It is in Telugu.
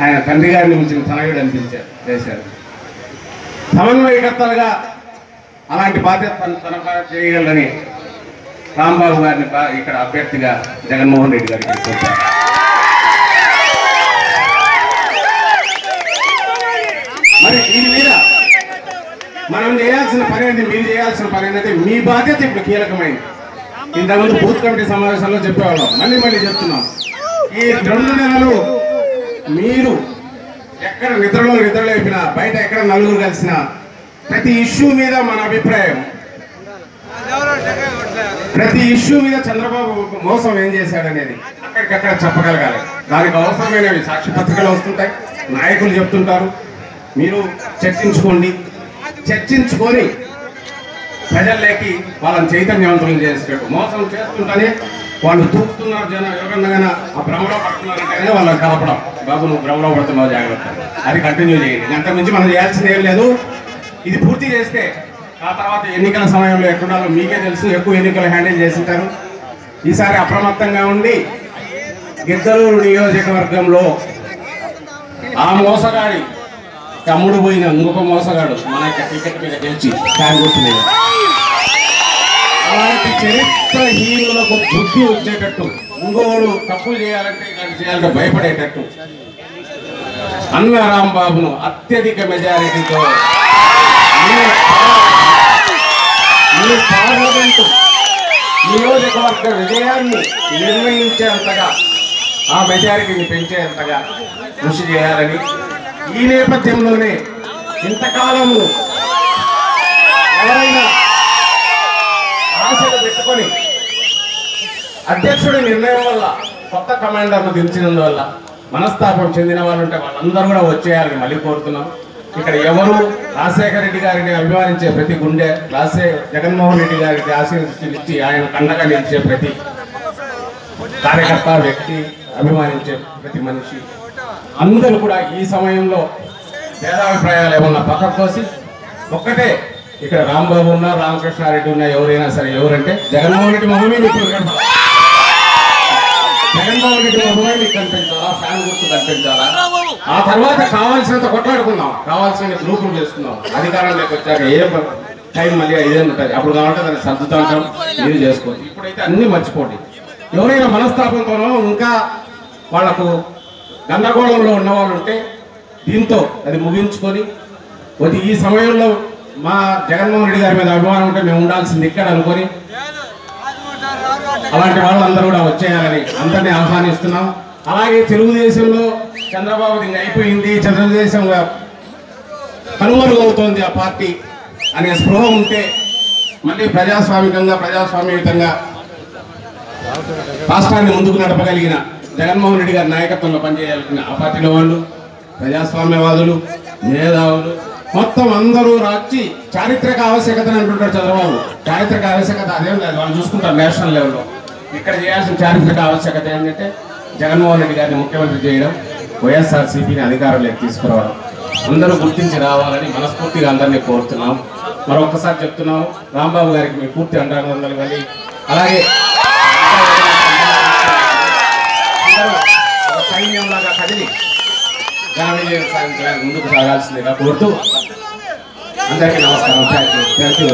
ఆయన తండ్రి గారిని మించిన తనయుడు అనిపించారు చేశారు సమన్వయకర్తలుగా అలాంటి బాధ్యత తన తన చేయగలరని రాంబాబు గారిని ఇక్కడ అభ్యర్థిగా జగన్మోహన్ రెడ్డి గారికి తీసుకొచ్చారు మరి దీని మీద మనం చేయాల్సిన పని ఏంటి? మీరు చేయాల్సిన పని ఏంటంటే మీ బాధ్యత ఇప్పుడు కీలకమైంది. ఇంతకుముందు బూత్ కమిటీ సమావేశంలో చెప్పేవాళ్ళం. మళ్ళీ మళ్ళీ చెప్తున్నాం. ఈ రెండు నెలలు మీరు ఎక్కడ నిద్రలో నిద్రలేపినా బయట ఎక్కడ నలుగురు కలిసినా ప్రతి ఇష్యూ మీద మన అభిప్రాయం. ప్రతి ఇష్యూ మీద చంద్రబాబు మోసం ఏం చేశాడనేది అక్కడికక్కడ చెప్పగలగాలి. దానికి అవసరమైనవి సాక్షి పత్రికలు వస్తుంటాయి నాయకులు చెప్తుంటారు. మీరు చర్చించుకోండి. చర్చించుకొని ప్రజల్లోకి వాళ్ళని చైతన్యవంతులు చేసేటట్టు మోసం చేస్తుంటేనే వాళ్ళు దూకుతున్నారు జనం ఎవరన్నా ఆ భ్రమలో పడుతున్నారంటేనే వాళ్ళని కలపడం. బాబు నువ్వు భ్రమలో పడుతున్నావు జాగ్రత్త. అది కంటిన్యూ చేయండి. అంత మించి మనం చేయాల్సింది ఏం లేదు. ఇది పూర్తి చేస్తే ఆ తర్వాత ఎన్నికల సమయంలో ఎక్కడుండాలో మీకే తెలుసు. ఎక్కువ ఎన్నికలు హ్యాండిల్ చేసింటారు. ఈసారి అప్రమత్తంగా ఉండి గిద్దలూరు నియోజకవర్గంలో ఆ మోసగాడి తమ్ముడు పోయిన ఇంకొక మోసగాడు మన టికెట్ మీద గెలిచి ఫ్యాన్ గుర్తు అలాంటి చరిత్రహీనులకు బుద్ధి వచ్చేటట్టు ఇంకోడు తప్పులు చేయాలంటే ఇలాంటి చేయాలంటే భయపడేటట్టు. అన్నారాం బాబును అత్యధిక మెజారిటీతో మీ మీ పార్లమెంటు నియోజకవర్గ విజయాన్ని నిర్ణయించేంతగా ఆ మెజారిటీని పెంచేంతగా కృషి చేయాలని ఈ నేపథ్యంలోనే ఇంతకాలము అధ్యక్షుడి నిర్ణయం వల్ల కొత్త కమాండర్ను దించినందువల్ల మనస్తాపం చెందిన వాళ్ళు ఉంటే వాళ్ళందరూ కూడా వచ్చేయాలని మళ్ళీ కోరుతున్నాం. ఇక్కడ ఎవరు రాజశేఖర రెడ్డి గారిని అభిమానించే ప్రతి గుండె రాజశే జగన్మోహన్ రెడ్డి గారికి ఆశీర్వదించి ఆయన కండగా నిలిచే ప్రతి కార్యకర్త వ్యక్తి అభిమానించే ప్రతి మనిషి. అందరూ కూడా ఈ సమయంలో భేదాభిప్రాయాలు ఏమన్నా పక్కకు తోసి ఒక్కటే ఇక్కడ రాంబాబు ఉన్నా రామకృష్ణారెడ్డి ఉన్నా ఎవరైనా సరే ఎవరంటే జగన్మోహన్ రెడ్డి మొహమే జగన్మోహన్ రెడ్డి మీకు కనిపించాలా? ఫ్యాన్ గుర్తు కనిపించాలా? ఆ తర్వాత కావాల్సినంత కొట్లాడుకుందాం. కావాల్సిన గ్రూపులు చేసుకుందాం. అధికారంలోకి వచ్చాక ఏ టైం మళ్ళీ ఇదే ఉంటుంది అప్పుడు కావాలంటే దాన్ని సర్దుతా ఉంటాం మీరు చేసుకోండి ఇప్పుడైతే అన్ని మర్చిపోండి. ఎవరైనా మనస్తాపంతోనో ఇంకా వాళ్ళకు గందరగోళంలో ఉన్నవాళ్ళు ఉంటే దీంతో అది ముగించుకొని కొద్ది ఈ సమయంలో మా జగన్మోహన్ రెడ్డి గారి మీద అభిమానం ఉంటే మేము ఉండాల్సింది ఇక్కడ అనుకొని అలాంటి వాళ్ళందరూ కూడా వచ్చేయాలని అందరినీ ఆహ్వానిస్తున్నాం. అలాగే తెలుగుదేశంలో చంద్రబాబు దీన్ని అయిపోయింది తెలుగుదేశం కనుమరుగవుతోంది ఆ పార్టీ అనే స్పృహ ఉంటే మళ్ళీ ప్రజాస్వామికంగా ప్రజాస్వామ్యయుతంగా రాష్ట్రాన్ని ముందుకు నడపగలిగిన జగన్మోహన్ రెడ్డి గారి నాయకత్వంలో పనిచేయాల్సిన ఆ పార్టీలో వాళ్ళు ప్రజాస్వామ్యవాదులు మేధావులు మొత్తం అందరూ రాచి చారిత్రక ఆవశ్యకతను అంటుంటారు చంద్రబాబు. చారిత్రక ఆవశ్యకత అదేం లేదు వాళ్ళు చూసుకుంటారు నేషనల్ లెవెల్లో. ఇక్కడ చేయాల్సిన చారిత్రక ఆవశ్యకత ఏంటంటే జగన్మోహన్ రెడ్డి గారిని ముఖ్యమంత్రి చేయడం వైఎస్ఆర్సీపీని అధికారంలోకి తీసుకురావడం. అందరూ గుర్తించి రావాలని మనస్ఫూర్తిగా అందరినీ కోరుతున్నాం. మరొకసారి చెప్తున్నాం రాంబాబు గారికి మీ పూర్తి అండదండలు కానీ అలాగే సైన్యంలాగా కదిలి ఘన విజయం సాధించడానికి ముందుకు సాగాల్సిందిగా కోరుతూ అందరికీ నమస్కారం. Thank you thank you